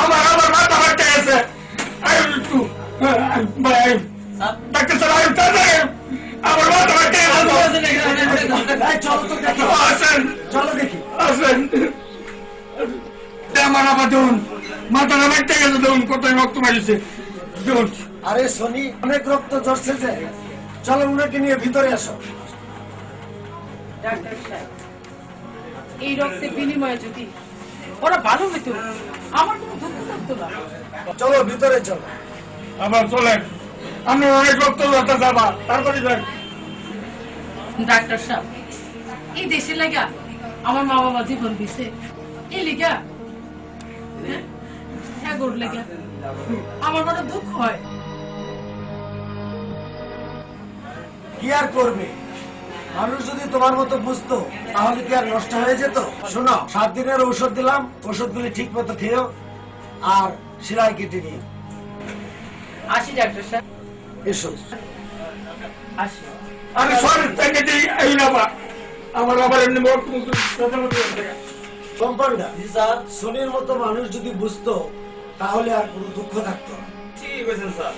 আমার আমার মাথা ফাটে গেছে। আই একটু ভাই। ডাক্তার স্যার আমি তাহলে আমার মাথা ফাটে গেছে। এই, চলো তো দেখি। আসেন। চলো দেখি। আসেন। আমার আবার দেখুন মাথাটা ফাটে গেছে দেখুন কত রক্ত মারিছে। আরে শনি অনেক রক্ত ঝরছে যে। চলো উনাকে নিয়ে ভিতরে আসো। ডাক্তার সাহেব। এই রক্তের বিনিময়ে যদি ওরা ভালো হইতো আমার কোনো দুঃখ থাকতো না। চলো ভিতরে চলো। আবার চলেন। আমি অনেক রক্ত যাতে যাবা তারপরে যান ডাক্তার সাহেব এই দেশের লাগা আমার মা বাবা জীবন দিছে। এই লিগা হ্যাঁ? হ্যাঁ গোর লাগা। আমার মনে দুঃখ হয়। কি আর করবে? মানুষ যদি তোমার মতো বুঝতো তাহলে কি আর নষ্ট হয়ে যেত? শোনো সাত দিনের ঔষধ দিলাম ওষুধগুলি ঠিক মতো খেয়েও আর সেলাই কেটে নিও আসি ডাক্তার সাহেব। এসো। আসি। আমি শরীর থেকে দিই এই না বা আমার আবার এমনি মুখ কম্পাউন্ডার শনির মতো মানুষ যদি বুঝতো তাহলে আর কোনো দুঃখ থাকতো ঠিক আছে স্যার।